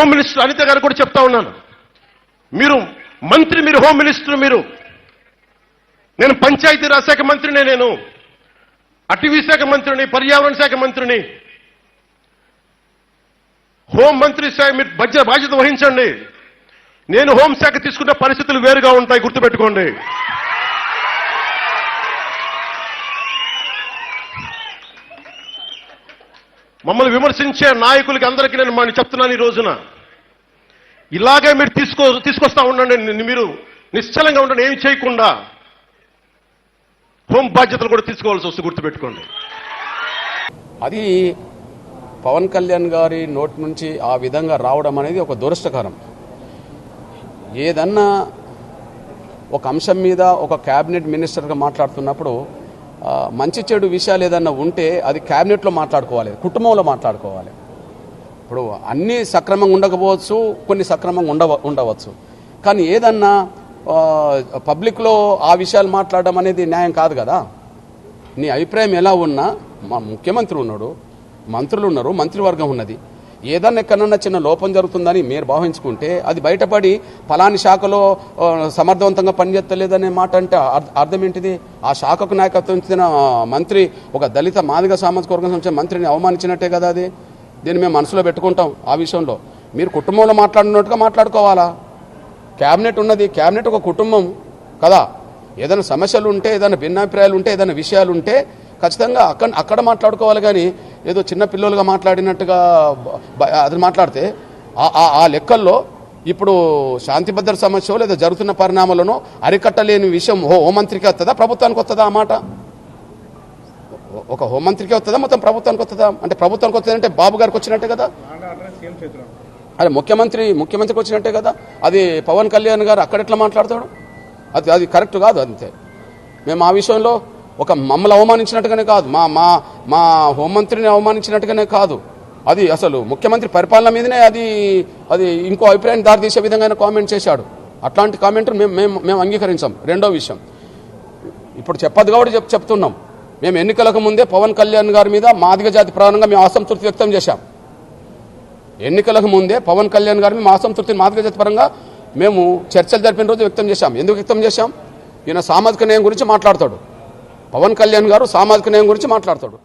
Home minister Anitha గారు కూడా చెప్తా ఉన్నాను. మీరు మంత్రి మీరు హోమ్ మినిస్టర్ మీరు. నేను పంచాయతీరాజ్ శాఖ మంత్రినే నేను. అటవీ శాఖ మంత్రిని పర్యావరణ శాఖ మంత్రిని. హోం మంత్రి శాఖ మీరు బడ్జెట్ బాధ్యత వహించండి. నేను హోంశాఖ తీసుకున్న పరిస్థితులు వేరుగా ఉంటాయి గుర్తుపెట్టుకోండి. మమ్మల్ని విమర్శించే నాయకులకి అందరికీ నేను మనం చెప్తున్నాను ఈ రోజున. ఇలాగే మీరు తీసుకో తీసుకొస్తా ఉండండి. ని- మీరు నిశ్చలంగా ఉండండి. ఏమి చేయకుండా హోం బాధ్యతలు కూడా తీసుకోవాల్సి వస్తుంది గుర్తుపెట్టుకోండి. అది పవన్ కళ్యాణ్ గారి నోటి నుంచి ఆ విధంగా రావడం అనేది ఒక దురదృష్టకరం ఏదన్నా ఒక అంశం మీద ఒక క్యాబినెట్ మినిస్టర్గా మాట్లాడుతున్నప్పుడు మంచి చెడు విషయాలు ఏదన్నా ఉంటే అది క్యాబినెట్లో మాట్లాడుకోవాలి కుటుంబంలో మాట్లాడుకోవాలి. ఇప్పుడు అన్నీ సక్రమంగా ఉండకపోవచ్చు కొన్ని సక్రమంగా ఉండవ ఉండవచ్చు. కానీ ఏదన్నా పబ్లిక్లో ఆ విషయాలు మాట్లాడడం అనేది న్యాయం కాదు కదా. నీ అభిప్రాయం ఎలా ఉన్నా మా ముఖ్యమంత్రి ఉన్నాడు మంత్రులు ఉన్నారు మంత్రివర్గం ఉన్నది. ఏదన్నా ఎక్కడన్నా చిన్న లోపం జరుగుతుందని మీరు భావించుకుంటే అది బయటపడి ఫలాని శాఖలో సమర్థవంతంగా పనిచేస్తలేదనే మాట అంటే అర్థ- అర్థం ఏంటిది? ఆ శాఖకు నాయకత్వం ఇచ్చిన మంత్రి ఒక దళిత మాదిగ సామాజిక వర్గం సంబంధించిన మంత్రిని అవమానించినట్టే కదా అది? దీన్ని మేము మనసులో పెట్టుకుంటాం ఆ విషయంలో. మీరు కుటుంబంలో మాట్లాడినట్టుగా మాట్లాడుకోవాలా? క్యాబినెట్ ఉన్నది క్యాబినెట్ ఒక కుటుంబం కదా. ఏదైనా సమస్యలు ఉంటే ఏదైనా భిన్నాభిప్రాయాలు ఉంటే ఏదైనా విషయాలు ఉంటే ఖచ్చితంగా అక్కడ అక్కడ మాట్లాడుకోవాలి కానీ ఏదో చిన్న పిల్లలుగా మాట్లాడినట్టుగా అది మాట్లాడితే ఆ- లెక్కల్లో ఇప్పుడు శాంతి భద్రత సమస్య లేదా జరుగుతున్న పరిణామాలను అరికట్టలేని విషయం హో- హోంమంత్రికి వస్తుందా ప్రభుత్వానికి వస్తుందా ఆ మాట? ఒక హోంమంత్రికి వస్తుందా మొత్తం ప్రభుత్వానికి వస్తుందా అంటే ప్రభుత్వానికి వస్తుందంటే బాబు గారికి వచ్చినట్టే కదా? అదే ముఖ్యమంత్రి ముఖ్యమంత్రికి వచ్చినట్టే కదా? అది పవన్ కళ్యాణ్ గారు అక్కడ ఎట్లా మాట్లాడతాడు? అది అది కరెక్ట్ కాదు అంతే. మేము ఆ విషయంలో ఒక మమ్మల్ని అవమానించినట్టుగానే కాదు. మా మా మా హోంమంత్రిని అవమానించినట్టుగానే కాదు. అది అసలు ముఖ్యమంత్రి పరిపాలన మీదనే అది అది ఇంకో అభిప్రాయాన్ని దారితీసే విధంగా ఆయన కామెంట్ చేశాడు. అట్లాంటి కామెంట్ మేము మేము మేము అంగీకరించాం. రెండో విషయం. ఇప్పుడు చెప్పదు కాబట్టి చెప్ చెప్తున్నాం. మేము ఎన్నికలకు ముందే పవన్ కళ్యాణ్ గారి మీద మాదిగ జాతి ప్రధానంగా మేము అసంతృప్తి వ్యక్తం చేశాం. ఎన్నికలకు ముందే పవన్ కళ్యాణ్ గారిని మా అసంతృప్తిని మాదిగ జాతి పరంగా మేము చర్చలు జరిపిన రోజు వ్యక్తం చేశాం. ఎందుకు వ్యక్తం చేశాం? ఈయన సామాజిక న్యాయం గురించి మాట్లాడతాడు. పవన్ కళ్యాణ్ గారు సామాజిక న్యాయం గురించి మాట్లాడతాడు.